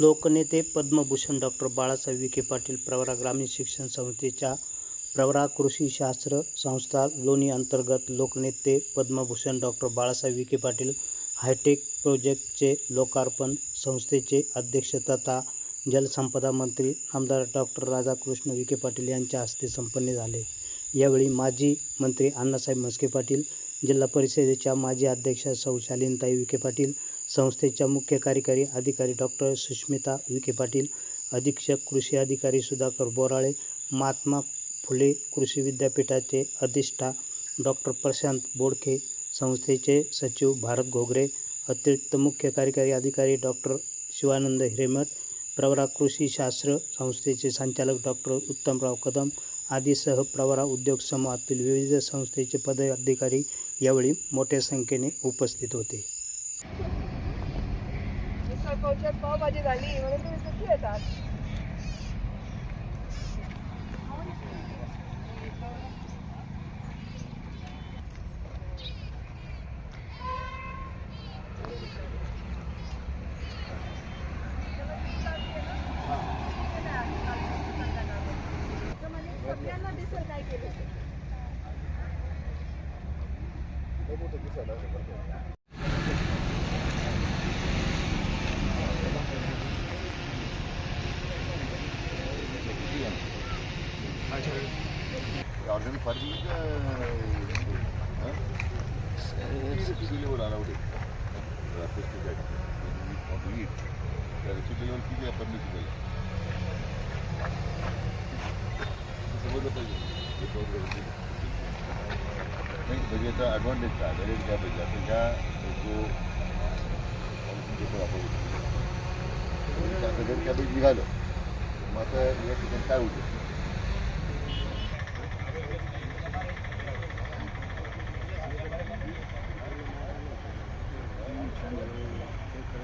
लोकनेते पद्मभूषण डॉक्टर बाळासाहेब विखे पाटील प्रवरा ग्रामीण शिक्षण संस्थेच्या प्रवरा कृषी शास्त्र संस्था लोणी अंतर्गत लोकनेते पद्मभूषण डॉक्टर बाळासाहेब विखे पाटील हायटेक प्रोजेक्टचे लोकार्पण संस्थेचे अध्यक्ष तथा जलसंपदा मंत्री आमदार डॉक्टर राधाकृष्ण विखे पाटील यांच्या हस्ते संपन्न झाले. यावेळी माजी मंत्री अण्णासाहेब म्हस्के पाटील जिल्हा परिषदेच्या माजी अध्यक्षा सौ शालीनताई विखे पाटील संस्थेच्या मुख्य कार्यकारी अधिकारी डॉक्टर सुष्मिता विखे पाटील अधीक्षक कृषी अधिकारी सुधाकर बोराळे महात्मा फुले कृषी विद्यापीठाचे अधिष्ठा डॉक्टर प्रशांत बोडखे संस्थेचे सचिव भारत घोगरे अतिरिक्त मुख्य कार्यकारी अधिकारी डॉक्टर शिवानंद हिरेमठ प्रवरा कृषी शास्त्र संस्थेचे संचालक डॉक्टर उत्तमराव कदम आदीसह प्रवरा उद्योग समूहातील विविध संस्थेचे पदाधिकारी यावेळी मोठ्या संख्येने उपस्थित होते. मिसळ पावभाजी झाली म्हणून तुम्ही सुट्टी येतात. सगळ्यांना दिसेल काय केलं ते. ऑर्गॅनिक फार्मिंग डिलिव्हर अलाउड आहे पेस्टिसाइड वीट त्याची डिलिव्हर किती आहे परमिसिबल समजलं पाहिजे हे बरोबर आहे. नाही म्हणजे याचा ॲडव्हान्टेज काय डायरेक्ट काय पाहिजे आपण ह्या जो वापरू आता जर कॅबेज निघालं मग आता या ठिकाणी काय होतं हा? एक पुढचे. एक पुढच्याला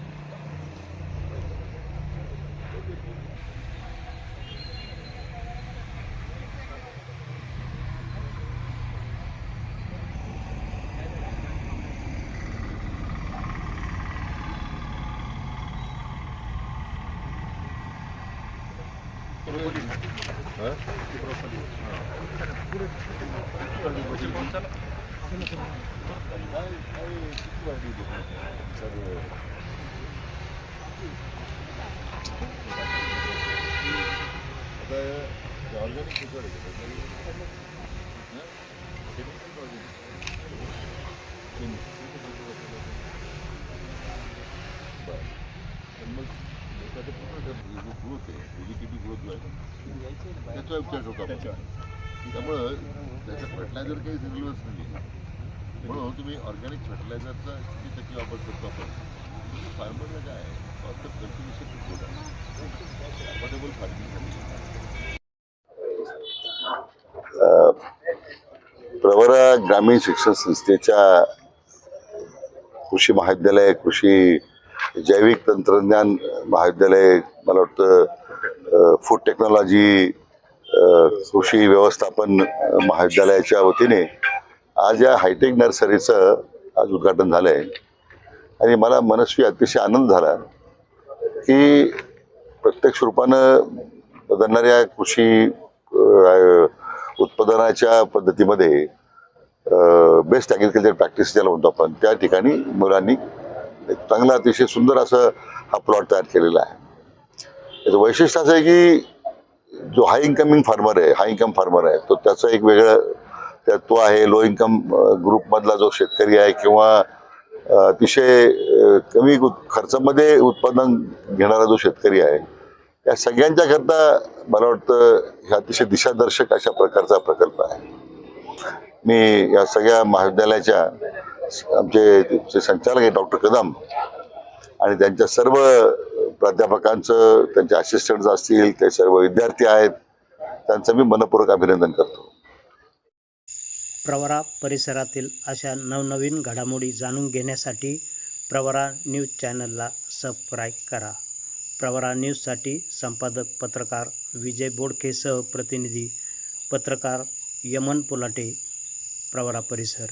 재밌는 거지. 재밌 ग्रोथ आहे व्हेजिटेटिव्ह ग्रोथ जो आहे त्याचा उपचार होतो त्यामुळं त्याच्यात फर्टिलायझर काही रिलेवन्स नाही. म्हणून तुम्ही ऑर्गॅनिक फर्टिलायझरचा किती टक्के वापर करतो आपण? फार्मरला काय फक्त कल्टिवेशन खूप अफोर्डेबल फार्मिंगसाठी प्रवरा ग्रामीण शिक्षण संस्थेच्या कृषी महाविद्यालय कृषी जैविक तंत्रज्ञान महाविद्यालय मला वाटतं फूड टेक्नॉलॉजी कृषी व्यवस्थापन महाविद्यालयाच्या वतीने आज या हायटेक नर्सरीचं आज उद्घाटन झालं आहे आणि मला मनस्वी अतिशय आनंद झाला की प्रत्यक्ष रूपानं बदलणाऱ्या कृषी उत्पादनाच्या पद्धतीमध्ये बेस्ट ॲग्रिकल्चर प्रॅक्टिस ज्याला म्हणतो आपण त्या ठिकाणी मुलांनी चांगला अतिशय सुंदर असं हा प्लॉट तयार केलेला आहे. याचं वैशिष्ट्य असं आहे की जो हाय इन्कमिंग फार्मर आहे हाय इन्कम फार्मर आहे तो त्याचं एक वेगळं त्या तो आहे लो इन्कम ग्रुपमधला जो शेतकरी आहे किंवा अतिशय कमी खर्चामध्ये उत्पादन घेणारा जो शेतकरी आहे या सगळ्यांच्या करता मला वाटतं हे अतिशय दिशादर्शक अशा प्रकारचा प्रकल्प आहे. मी या सगळ्या महाविद्यालयाच्या आमचे संचालक आहे डॉक्टर कदम आणि त्यांच्या सर्व प्राध्यापकांचं त्यांचे असिस्टंट असतील ते सर्व विद्यार्थी आहेत त्यांचं मी मनपूर्वक अभिनंदन करतो. प्रवरा परिसरातील अशा नवनवीन घडामोडी जाणून घेण्यासाठी प्रवरा न्यूज चॅनलला सबस्क्राईब करा. प्रवरा न्यूजसाठी संपादक पत्रकार विजय बोडकेसह प्रतिनिधी पत्रकार यमन पोलाटे प्रवरा परिसर.